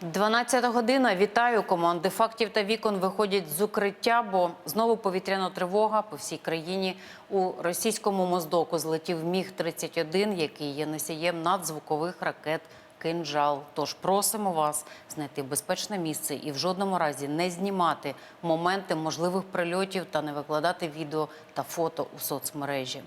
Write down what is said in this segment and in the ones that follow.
12 година. Вітаю. Команди фактів та вікон виходять з укриття, бо знову повітряна тривога по всій країні. У російському моздоку злетів міг 31 який є носієм надзвукових ракет. Кинджал. Тож просимо вас знайти безпечне місце і в жодному разі не знімати моменти можливих прильотів та не викладати відео та фото у соцмережі.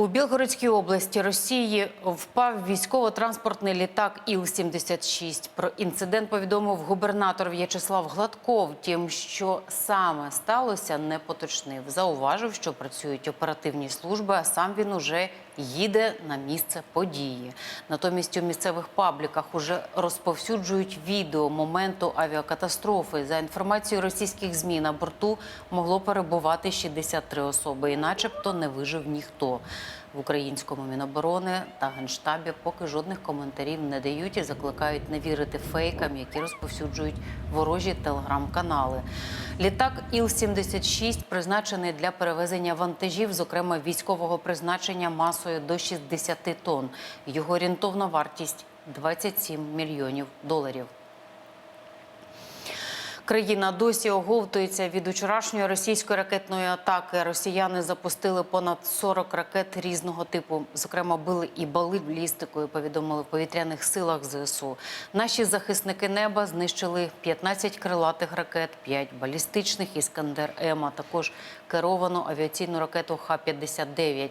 У Білгородській області Росії впав військово-транспортний літак Іл-76. Про інцидент повідомив губернатор В'ячеслав Гладков. Тим, що саме сталося, не поточнив. Зауважив, що працюють оперативні служби, а сам він уже їде на місце події. Натомість у місцевих пабліках уже розповсюджують відео моменту авіакатастрофи. За інформацією російських змі на борту могло перебувати 63 особи, і начебто не вижив ніхто. В українському міноборони та генштабі поки жодних коментарів не дають і закликають не вірити фейкам, які розповсюджують ворожі телеграм-канали. Літак Іл-76 призначений для перевезення вантажів, зокрема військового призначення масою до 60 тонн. Його орієнтовна вартість 27 мільйонів доларів. Країна досі оговтується від вчорашньої російської ракетної атаки. Росіяни запустили понад 40 ракет різного типу. Зокрема, били і балістикою. Повідомили в повітряних силах ЗСУ. Наші захисники неба знищили 15 крилатих ракет, 5 балістичних іскандер М, а також керовану авіаційну ракету Х-59.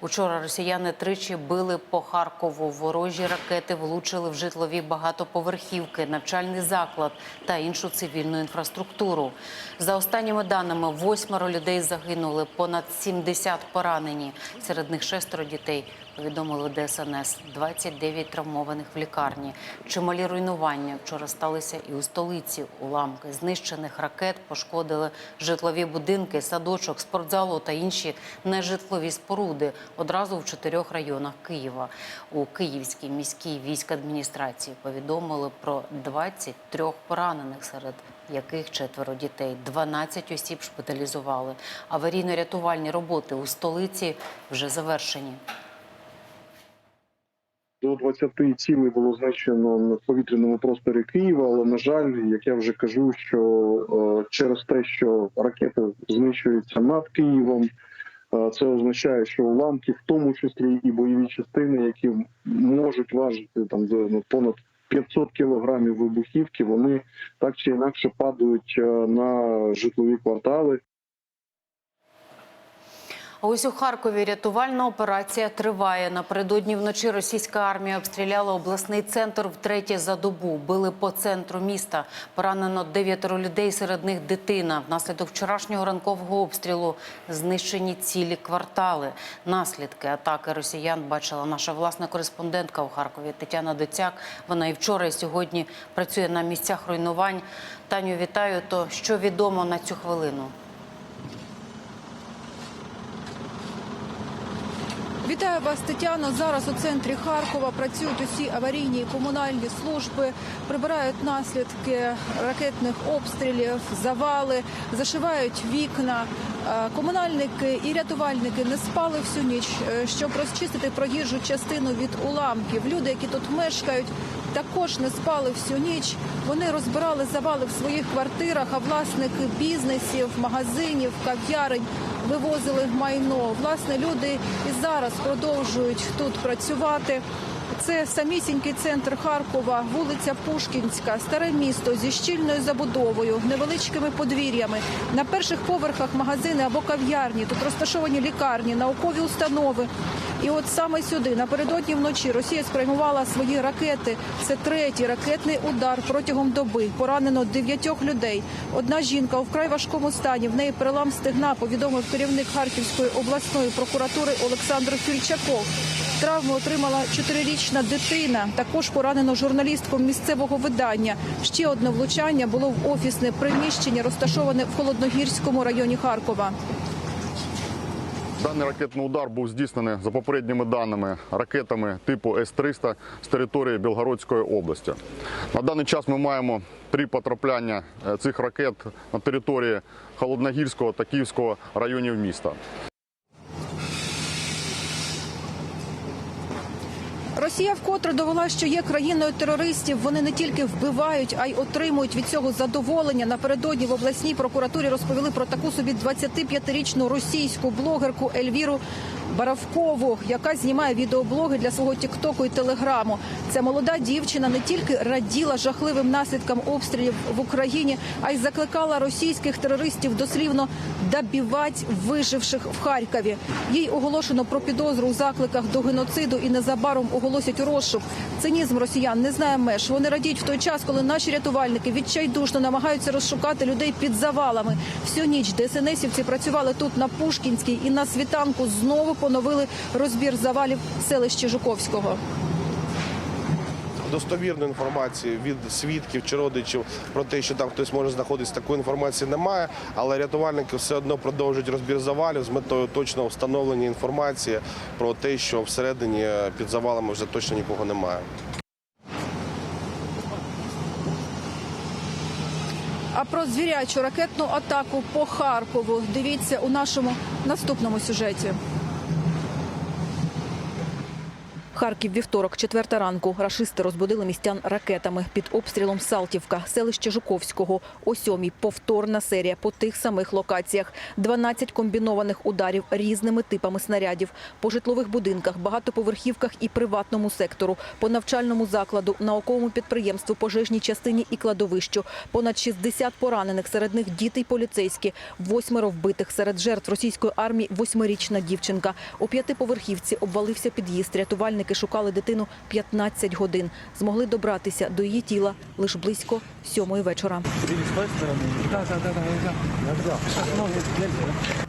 Учора росіяни тричі били по Харкову. Ворожі ракети влучили в житлові багатоповерхівки, навчальний заклад та іншу цивільну інфраструктуру. За останніми даними, восьмеро людей загинули, понад 70 поранені. Серед них шестеро дітей. Повідомили ДСНС. 29 травмованих в лікарні. Чималі руйнування вчора сталися і у столиці. Уламки знищених ракет пошкодили житлові будинки, садочок, спортзалу та інші нежитлові споруди одразу в чотирьох районах Києва. У Київській міській військадміністрації повідомили про 23 поранених, серед яких четверо дітей. 12 осіб шпиталізували. Аварійно-рятувальні роботи у столиці вже завершені. До 20 цілей було знищено в повітряному просторі Києва, але на жаль, як я вже кажу, що е, через те, що ракети знищуються над Києвом, е, це означає, що уламки, в тому числі і бойові частини, які можуть важити там ну, понад 500 кілограмів вибухівки, вони так чи інакше падають е, на житлові квартали. А ось у Харкові рятувальна операція триває. Напередодні вночі російська армія обстріляла обласний центр втретє за добу. Били по центру міста. Поранено дев'ятеро людей, серед них дитина. Внаслідок вчорашнього ранкового обстрілу знищені цілі квартали. Наслідки атаки росіян бачила наша власна кореспондентка у Харкові Тетяна Доцяк. Вона і вчора, і сьогодні працює на місцях руйнувань. Таню, вітаю. То що відомо на цю хвилину? Вітаю вас, Тетяно. Зараз у центрі Харкова працюють усі аварійні і комунальні служби, прибирають наслідки ракетних обстрілів, завали, зашивають вікна. Е, Комунальники і рятувальники не спали всю ніч, е, щоб розчистити проїжджу частину від уламків. Люди, які тут мешкають, також не спали всю ніч. Вони розбирали завали в своїх квартирах, а власники бізнесів, магазинів, кав'ярень вивозили майно. Власне, люди і зараз продовжують тут працювати. Це самісінький центр Харкова, вулиця Пушкінська, старе місто зі щільною забудовою, невеличкими подвір'ями. На перших поверхах магазини або кав'ярні. Тут розташовані лікарні, наукові установи. І от саме сюди напередодні вночі Росія спрямувала свої ракети. Це третій ракетний удар протягом доби. Поранено дев'ятьох людей. Одна жінка у вкрай важкому стані. В неї перелам стегна. Повідомив керівник Харківської обласної прокуратури Олександр Фільчаков. Травму отримала чотирирічна дитина. Також поранено журналістку місцевого видання. Ще одне влучання було в офісне приміщення, розташоване в холодногірському районі Харкова. Даний ракетний удар був здійснений за попередніми даними ракетами типу С-300 з території Білгородської області. На даний час ми маємо три потрапляння е, цих ракет на території Холодногірського та Київського районів міста. Росія вкотре довела, що є країною терористів. Вони не тільки вбивають, а й отримують від цього задоволення. Напередодні в обласній прокуратурі розповіли про таку собі 25-річну російську блогерку Ельвіру Баравкову, яка знімає відеоблоги для свого тіктоку і телеграму. Ця молода дівчина не тільки раділа жахливим наслідкам обстрілів в Україні, а й закликала російських терористів дослівно добивати виживших в Харкові. Їй оголошено про підозру у закликах до геноциду і незабаром оголосять розшук. Цинізм росіян не знає меж. Вони радіють в той час, коли наші рятувальники відчайдушно намагаються розшукати людей під завалами. Всю ніч ДСНСівці працювали тут на Пушкінській і на світанку знову поновили розбір завалів в селищі Жуковського. достовірної інформації від свідків чи родичів про те, що там хтось може знаходитися, такої інформації немає. Але рятувальники все одно продовжують розбір завалів з метою точного встановлення інформації про те, що всередині під завалами вже точно нікого немає. А про звірячу ракетну атаку по Харкову дивіться у нашому наступному сюжеті. Харків вівторок, четверта ранку. Рашисти розбудили містян ракетами під обстрілом Салтівка, селище Жуковського. О сьомій повторна серія по тих самих локаціях. 12 комбінованих ударів різними типами снарядів по житлових будинках, багатоповерхівках і приватному сектору, по навчальному закладу, науковому підприємству, пожежній частині і кладовищу. Понад 60 поранених, серед них діти й поліцейські, восьмеро вбитих. Серед жертв російської армії восьмирічна дівчинка. У п'ятиповерхівці обвалився під'їзд. Рятувальники шукали дитину 15 годин. Змогли добратися до її тіла лише близько сьомої вечора.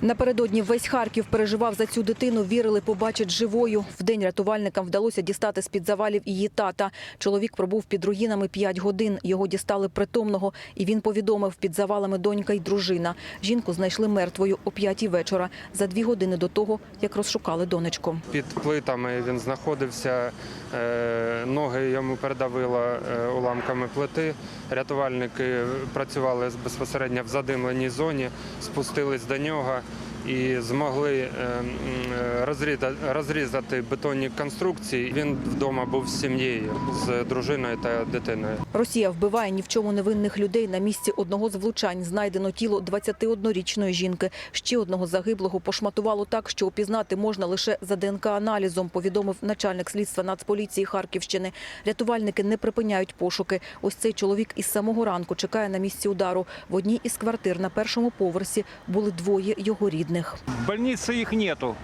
Напередодні весь Харків переживав за цю дитину, вірили, побачить живою. Вдень рятувальникам вдалося дістати з-під завалів її тата. Чоловік пробув під руїнами 5 годин. Його дістали притомного, і він повідомив, під завалами донька й дружина. Жінку знайшли мертвою о 5 вечора, за дві години до того, як розшукали донечку. Під плитами він знаходився, е, ноги йому передавило е, уламками плити. Рятувальники працювали безпосередньо в задимленій зоні, спустились до нього і змогли е, розрізати, розрізати бетонні конструкції. Він вдома був з сім'єю, з дружиною та дитиною. Росія вбиває ні в чому невинних людей. На місці одного з влучань знайдено тіло 21-річної жінки. Ще одного загиблого пошматувало так, що опізнати можна лише за ДНК-аналізом, повідомив начальник слідства Нацполіції Харківщини. Рятувальники не припиняють пошуки. Ось цей чоловік із самого ранку чекає на місці удару. В одній із квартир на першому поверсі були двоє його рідних. В больнице их нету.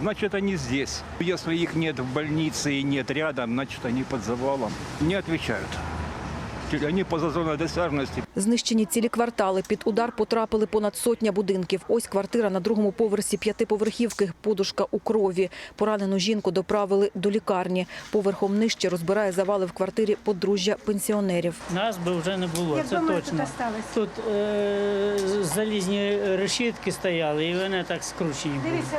Значит, они здесь. Если их нет в больнице и нет рядом, значит, они под завалом. Не отвечают. Они поза зоной досяжности. Знищені цілі квартали. Під удар потрапили понад сотня будинків. Ось квартира на другому поверсі п'ятиповерхівки. Подушка у крові. Поранену жінку доправили до лікарні. Поверхом нижче розбирає завали в квартирі подружжя пенсіонерів. Нас би вже не було, це точно. тут? Тут е, залізні решітки стояли, і вони так скручені були. Дивіться,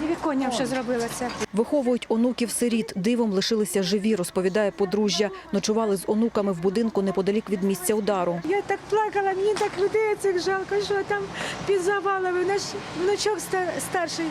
під віконням що зробилося. Виховують онуків-сиріт. Дивом лишилися живі, розповідає подружжя. Ночували з онуками в будинку неподалік від місця удару. Я так плакала, мені так людей цих жалко, що там під завалами. Наш внучок старший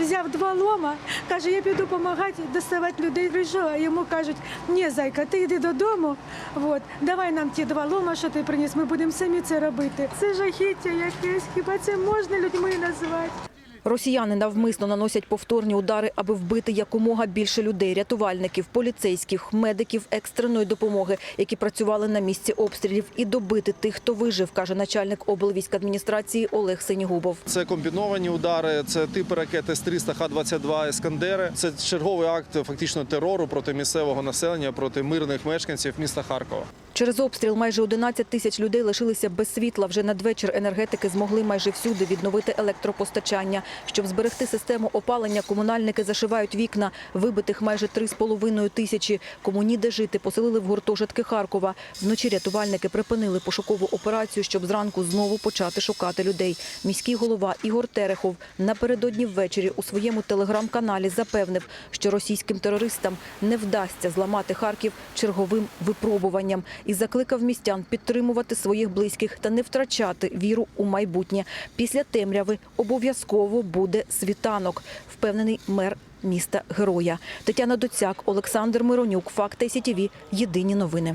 взяв два лома, каже, я піду допомагати доставати людей. А йому кажуть, ні, зайка, ти йди додому, от, давай нам ті два лома, що ти приніс, ми будемо самі це робити. Це жахіття якесь, хіба це можна людьми назвати? Росіяни навмисно наносять повторні удари, аби вбити якомога більше людей, рятувальників, поліцейських, медиків екстреної допомоги, які працювали на місці обстрілів, і добити тих, хто вижив, каже начальник облвійськадміністрації Олег Сенігубов. Це комбіновані удари, це типи ракет С-300, Х-22, Ескандери. Це черговий акт фактично терору проти місцевого населення, проти мирних мешканців міста Харкова. Через обстріл майже 11 тисяч людей лишилися без світла. Вже надвечір енергетики змогли майже всюди відновити електропостачання. Щоб зберегти систему опалення, комунальники зашивають вікна. Вибитих майже 3,5 тисячі. Кому ніде жити, поселили в гуртожитки Харкова. Вночі рятувальники припинили пошукову операцію, щоб зранку знову почати шукати людей. Міський голова Ігор Терехов напередодні ввечері у своєму телеграм-каналі запевнив, що російським терористам не вдасться зламати Харків черговим випробуванням і закликав містян підтримувати своїх близьких та не втрачати віру у майбутнє. Після темряви обов'язково буде світанок, впевнений мер міста героя. Тетяна Доцяк, Олександр Миронюк, Факти СІТІВІ. Єдині новини.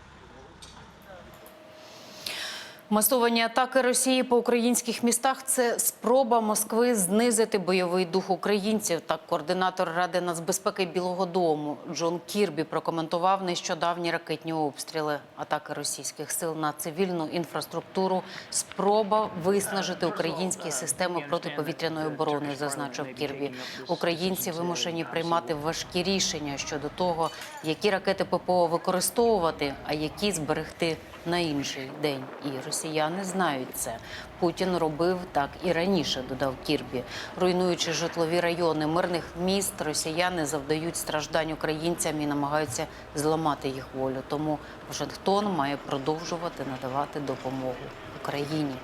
Масовані атаки Росії по українських містах це спроба Москви знизити бойовий дух українців. Так, координатор Ради нацбезпеки Білого Дому Джон Кірбі прокоментував нещодавні ракетні обстріли. Атаки російських сил на цивільну інфраструктуру. Спроба виснажити українські системи протиповітряної оборони, зазначив Кірбі. Українці вимушені приймати важкі рішення щодо того, які ракети ППО використовувати, а які зберегти на інший день. І росіяни знають це. Путін робив так і раніше, додав Кірбі. Руйнуючи житлові райони мирних міст, росіяни завдають страждань українцям і намагаються зламати їх волю. Тому Вашингтон має продовжувати надавати допомогу Україні.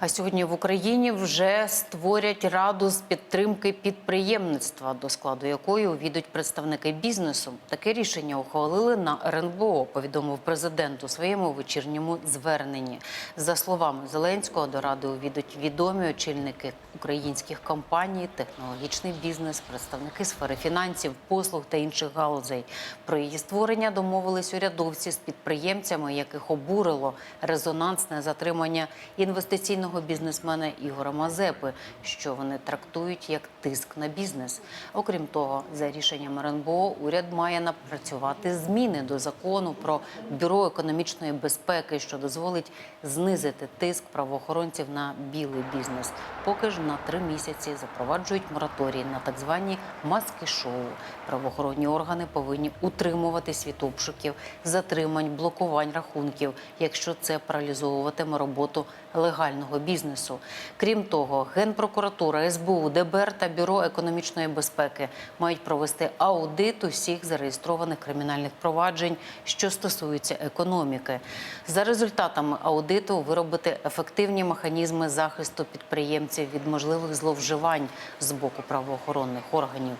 А сьогодні в Україні вже створять раду з підтримки підприємництва, до складу якої увійдуть представники бізнесу. Таке рішення ухвалили на РНБО, повідомив президент у своєму вечірньому зверненні. За словами Зеленського, до ради увійдуть відомі очільники українських компаній, технологічний бізнес, представники сфери фінансів, послуг та інших галузей. Про її створення домовились урядовці з підприємцями, яких обурило резонансне затримання інвестиційного бізнесмена Ігора Мазепи, що вони трактують як тиск на бізнес. Окрім того, за рішенням РНБО уряд має напрацювати зміни до закону про бюро економічної безпеки, що дозволить знизити тиск правоохоронців на білий бізнес. Поки ж на три місяці запроваджують мораторій на так звані маски-шоу. Правоохоронні органи повинні утримуватись від обшуків, затримань, блокувань рахунків, якщо це паралізовуватиме роботу легального бізнесу. Крім того, Генпрокуратура, СБУ, ДБР та Бюро економічної безпеки мають провести аудит усіх зареєстрованих кримінальних проваджень, що стосуються економіки. За результатами аудиту виробити ефективні механізми захисту підприємців від можливих зловживань з боку правоохоронних органів.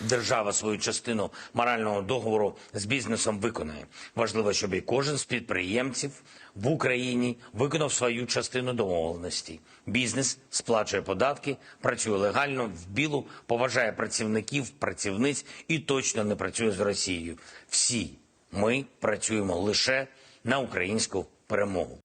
Держава свою частину морального договору з бізнесом виконає. Важливо, щоб і кожен з підприємців в Україні виконав свою частину домовленості. Бізнес сплачує податки, працює легально в білу, поважає працівників, працівниць і точно не працює з Росією. Всі ми працюємо лише на українську перемогу.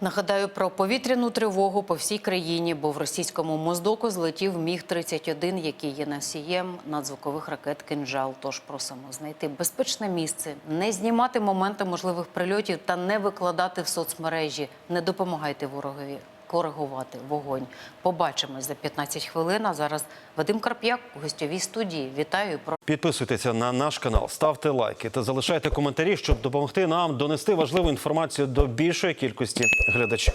Нагадаю про повітряну тривогу по всій країні, бо в російському Моздоку злетів міг 31 який є носієм надзвукових ракет «Кинжал». Тож просимо знайти безпечне місце, не знімати моменти можливих прильотів та не викладати в соцмережі. Не допомагайте ворогові коригувати вогонь. Побачимось за 15 хвилин. А зараз Вадим Карп'як у гостьовій студії. Вітаю про. Підписуйтеся на наш канал, ставте лайки та залишайте коментарі, щоб допомогти нам донести важливу інформацію до більшої кількості глядачів.